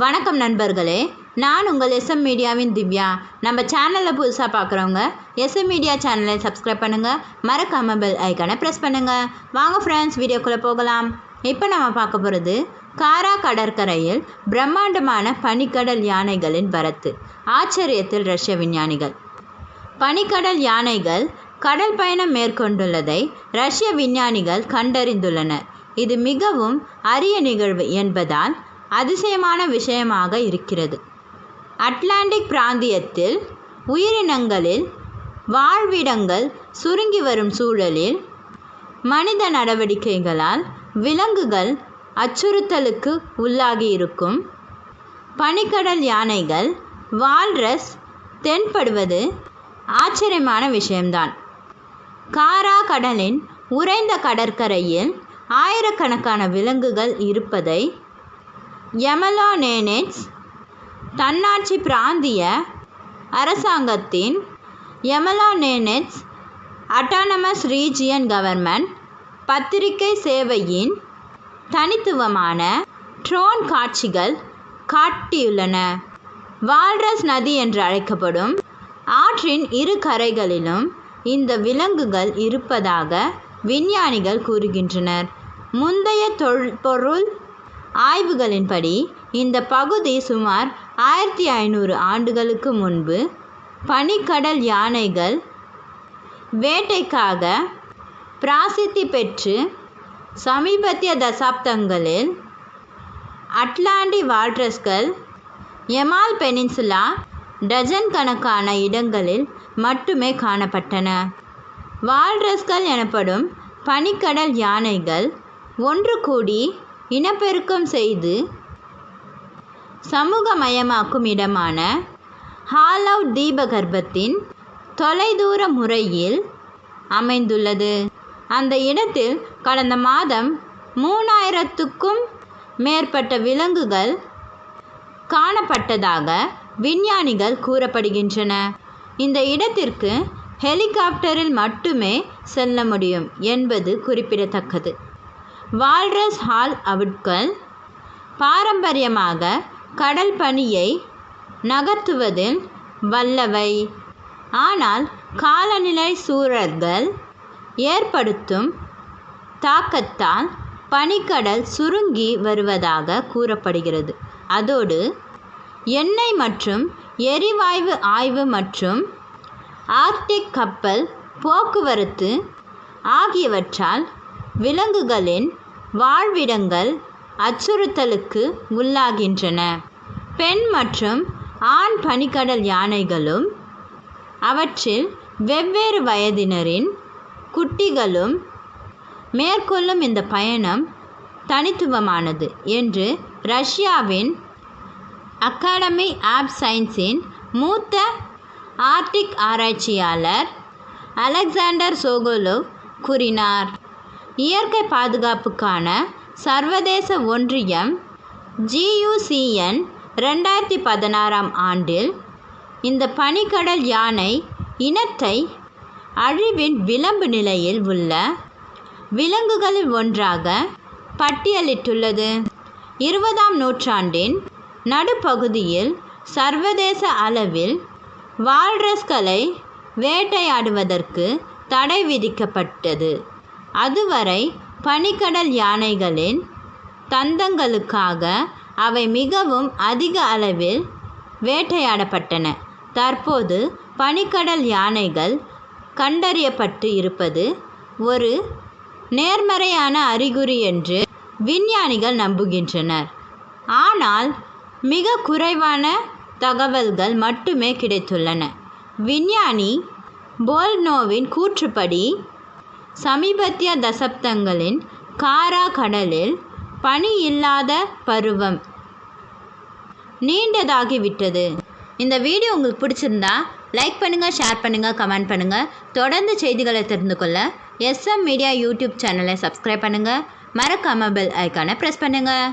வணக்கம் நண்பர்களே. நான் உங்கள் எஸ்எம் மீடியாவின் திவ்யா. நம்ம சேனலில் புதுசாக பார்க்குறவங்க எஸ்எம் மீடியா சேனலை சப்ஸ்கிரைப் பண்ணுங்கள் மறக்காம பெல் ஐக்கானை ப்ரெஸ் பண்ணுங்கள் வாங்க ஃப்ரெண்ட்ஸ் வீடியோக்குள்ளே போகலாம். இப்போ நம்ம பார்க்க போகிறது காரா கடற்கரையில் பிரம்மாண்டமான பனிக்கடல் யானைகளின் வரத்து. ஆச்சரியத்தில் ரஷ்ய விஞ்ஞானிகள். பனிக்கடல் யானைகள் கடல் பயணம் மேற்கொண்டுள்ளதை ரஷ்ய விஞ்ஞானிகள் கண்டறிந்துள்ளனர். இது மிகவும் அரிய நிகழ்வு என்பதால் அதிசயமான விஷயமாக இருக்கிறது. அட்லாண்டிக் பிராந்தியத்தில் உயிரினங்களில் வாழ்விடங்கள் சுருங்கி வரும் சூழலில் மனித நடவடிக்கைகளால் விலங்குகள் அச்சுறுத்தலுக்கு உள்ளாகியிருக்கும். பனிக்கடல் யானைகள் வால்ரஸ் தென்படுவது ஆச்சரியமான விஷயம்தான். காரா கடலின் உறைந்த கடற்கரையில் ஆயிரக்கணக்கான விலங்குகள் இருப்பதை எமலோனேனெட்ஸ் தன்னாட்சி பிராந்திய அரசாங்கத்தின் எமலோனேனெட்ஸ் அட்டானமஸ் ரீஜியன் கவர்மெண்ட் பத்திரிகை சேவையின் தனித்துவமான ட்ரோன் காட்சிகள் காட்டியுள்ளன. வால்ரஸ் நதி என்று அழைக்கப்படும் ஆற்றின் இரு கரைகளிலும் இந்த விலங்குகள் இருப்பதாக விஞ்ஞானிகள் கூறுகின்றனர். முந்தைய தொல்பொருள் ஆய்வுகளின்படி இந்த பகுதி சுமார் ஆயிரத்தி ஐநூறு ஆண்டுகளுக்கு முன்பு பனிக்கடல் யானைகள் வேட்டைக்காக பிராசித்தி பெற்று சமீபத்திய தசாப்தங்களில் அட்லாண்டி வால்ட்ரஸ்கள் எமால் பெனின்சுலா டஜன் கணக்கான இடங்களில் மட்டுமே காணப்பட்டன. வால்ரஸ்கள் எனப்படும் பனிக்கடல் யானைகள் ஒன்று கூடி இனப்பெருக்கம் செய்து சமூகமயமாக்கும் இடமான ஹாலவுட் தீபகற்பத்தின் தொலைதூர முறையில் அமைந்துள்ளது. அந்த இடத்தில் கடந்த மாதம் மூணாயிரத்துக்கும் மேற்பட்ட விலங்குகள் காணப்பட்டதாக விஞ்ஞானிகள் கூறப்படுகின்றன. இந்த இடத்திற்கு ஹெலிகாப்டரில் மட்டுமே செல்ல முடியும் என்பது குறிப்பிடத்தக்கது. வால்ரஸ் ஹால் அவுட்கள் பாரம்பரியமாக கடல் பனியை நகர்த்துவதில் வல்லவை. ஆனால் காலநிலை சூழல்கள் ஏற்படுத்தும் தாக்கத்தால் பனிக்கடல் சுருங்கி வருவதாக கூறப்படுகிறது. அதோடு எண்ணெய் மற்றும் எரிவாயு ஆய்வு மற்றும் ஆர்க்டிக் கப்பல் போக்குவரத்து ஆகியவற்றால் விலங்குகளின் வாழ்விடங்கள் அச்சுறுத்தலுக்கு உள்ளாகின்றன. பெண் மற்றும் ஆண் பனிக்கடல் யானைகளும் அவற்றில் வெவ்வேறு வயதினரின் குட்டிகளும் மேற்கொள்ளும் இந்த பயணம் தனித்துவமானது என்று ரஷ்யாவின் அகாடமி ஆப் சயின்ஸின் மூத்த ஆர்டிக் ஆராய்ச்சியாளர் அலெக்சாண்டர் சோகோலோவ் கூறினார். இயற்கை பாதுகாப்புக்கான சர்வதேச ஒன்றியம் ஜியுசிஎன் ரெண்டாயிரத்தி பதினாறாம் ஆண்டில் இந்த பனிக்கடல் யானை இனத்தை அழிவின் விளம்பு நிலையில் உள்ள விலங்குகளில் ஒன்றாக பட்டியலிட்டுள்ளது. இருபதாம் நூற்றாண்டின் நடுப்பகுதியில் சர்வதேச அளவில் வால்ரஸ்களை வேட்டையாடுவதற்கு தடை விதிக்கப்பட்டது. அதுவரை பனிக்கடல் யானைகளின் தந்தங்களுக்காக அவை மிகவும் அதிக அளவில் வேட்டையாடப்பட்டன. தற்போது பனிக்கடல் யானைகள் கண்டறியப்பட்டு இருப்பது ஒரு நேர்மறையான அறிகுறி என்று விஞ்ஞானிகள் நம்புகின்றனர். ஆனால் மிக குறைவான தகவல்கள் மட்டுமே கிடைத்துள்ளன. விஞ்ஞானி போல்னோவின் கூற்றுப்படி சமீபத்திய தசப்தங்களின் காரா கடலில் பனி இல்லாத பருவம் நீண்டதாகிவிட்டது. இந்த வீடியோ உங்களுக்கு பிடிச்சிருந்தா லைக் பண்ணுங்கள் ஷேர் பண்ணுங்கள் கமெண்ட் பண்ணுங்கள் தொடர்ந்து செய்திகளை தெரிந்து கொள்ள எஸ்எம் மீடியா யூடியூப் சேனலை சப்ஸ்கிரைப் பண்ணுங்கள் மறக்காமல் பெல் ஐக்கானை ப்ரெஸ் பண்ணுங்கள்